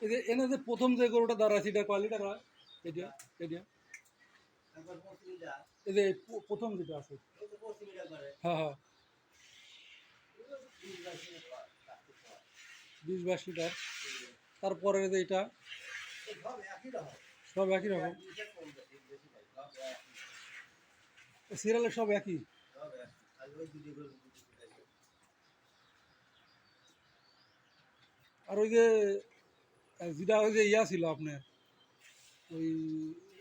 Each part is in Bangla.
যে এনে যে প্রথম যে গরুটা দাঁড়াচ্ছে এটা কোয়ালিটা হয়? এটা এটা? প- প্রথম যেটা আছে। হ্যাঁ হ্যাঁ। বিশ বাইশ লিটার। তারপরে যে এটা, সব একই রকম। নাই সব একই? আর ওই আছে। যে যেটা ওই যে ইয়া ছিল আপনার, ওই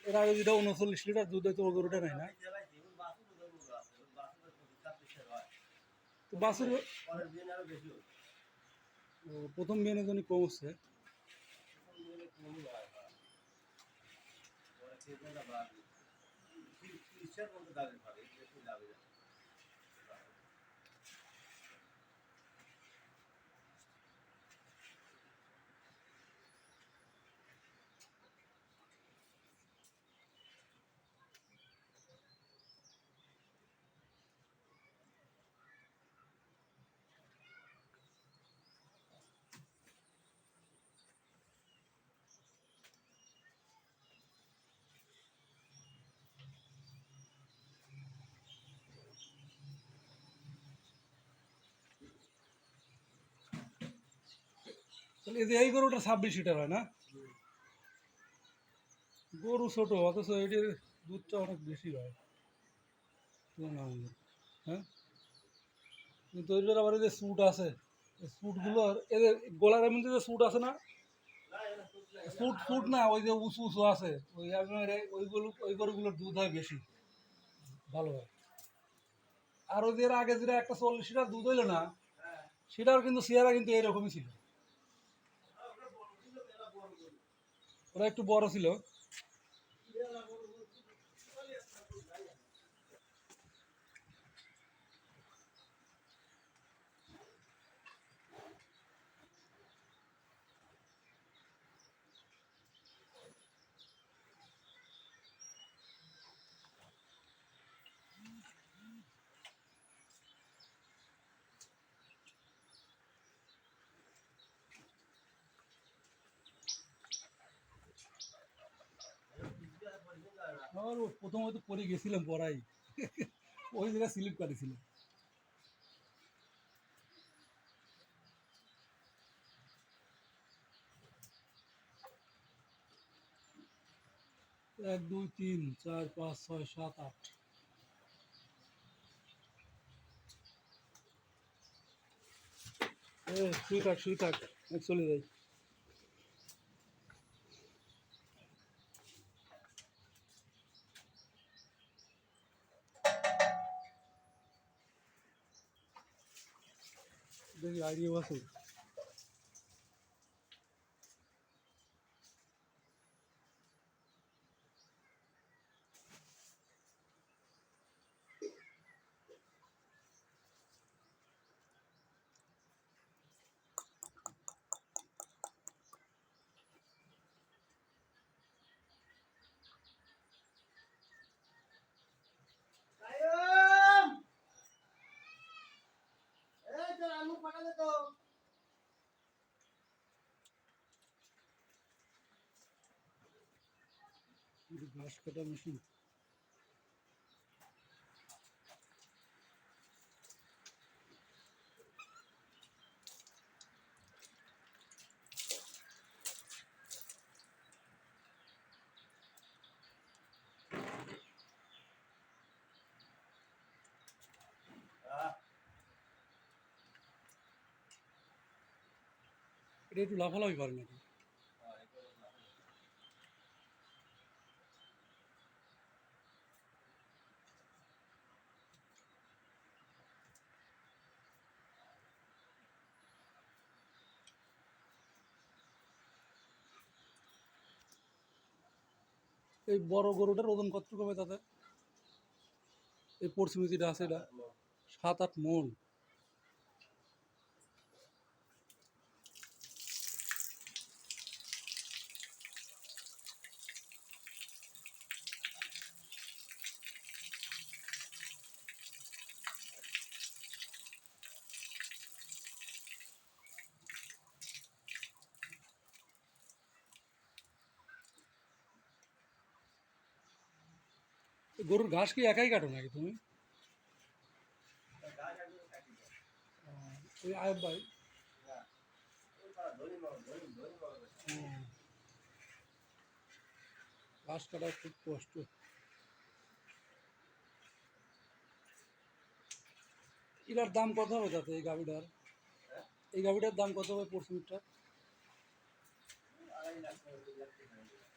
এর আগে যেটা উনচল্লিশ লিটার দুধ হয়তো গরুটা নাই না। তো বাসের। প্রথম বিয়ানের জন্য কম হচ্ছে হয়। পরে কেজিটা বাড়বে। তিরিশ- তিরিশের মধ্যে দাবি পাবে, এর বেশি দাবি না। তাহলে এই এই গরুটা ছাব্বিশ লিটার হয় না গরু ছোট, অথচ এটির দুধটা অনেক বেশি হয় হ্যাঁ কিন্তু ওইটার আবার যে স্যুট আছে, এই স্যুটগুলোর এদের গলার মধ্যে যে স্যুট আছে না। স্যুট স্যুট না, ওই যে উঁচু উঁচু আছে, ওই আপনার ওইগুলো, ওই গরুগুলোর দুধ হয় বেশি, ভালো হয় আর এর আগে যেটা একটা চল্লিশ লিটার দুধ হইল না। সেটাও কিন্তু চেহারা কিন্তু এরকমই ছিল ওরা একটু বড় ছিল। আমার প্রথম হয়তো পরে গেছিলাম পড়াই ওই জায়গায় স্লিপ কাটিছিল এক, দুই, তিন, চার, পাঁচ, ছয়, সাত, আট। এ শুই থাক শুই থাক চলে যাই। দেখি আইডিয়া আছে ঘাস কাটা মেশিন আহ, এটা একটু লাফালাফি পারে নাকি এই বড় গরুটার ওজন কতটুকু হবে তাতে? এই পরশুমিতিটা আছে এটা। সাত আট মন। গরুর ঘাস কি একাই কাটো নাকি তুমি। ওই আয়ব ভাই। ঘাস কাটা খুব কষ্ট এটার দাম কত হবে তাতে এই গাভিটার? এই গাভিটার দাম কত হবে পরশুমিটটা আড়াই লাখ টাকা, দুই লাখ টাকা হয়ে যাবে।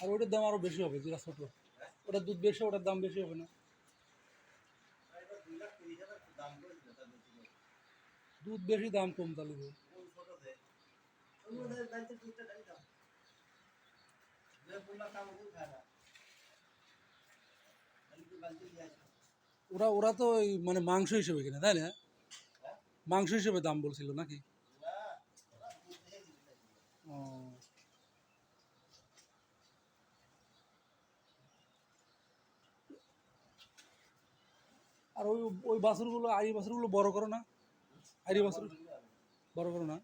আর ওটার দাম আরও বেশি হবে, যেটা ছোটো? ওটার দুধ বেশি, ওটার দাম বেশি হবে না। দুধ বেশি, দাম কম তাহলে। ওরা ওরা তো মানে মাংস হিসেবে কিনে, তাই না? মাংস হিসেবে দাম বলছিল নাকি না, ওরা দুধ দিয়ে দিবে নাকি। ও আর ওই ওই বাছুরগুলো আড়ি বাছুরগুলো বড় করো না। আড়ি বাছুর বড় করো না।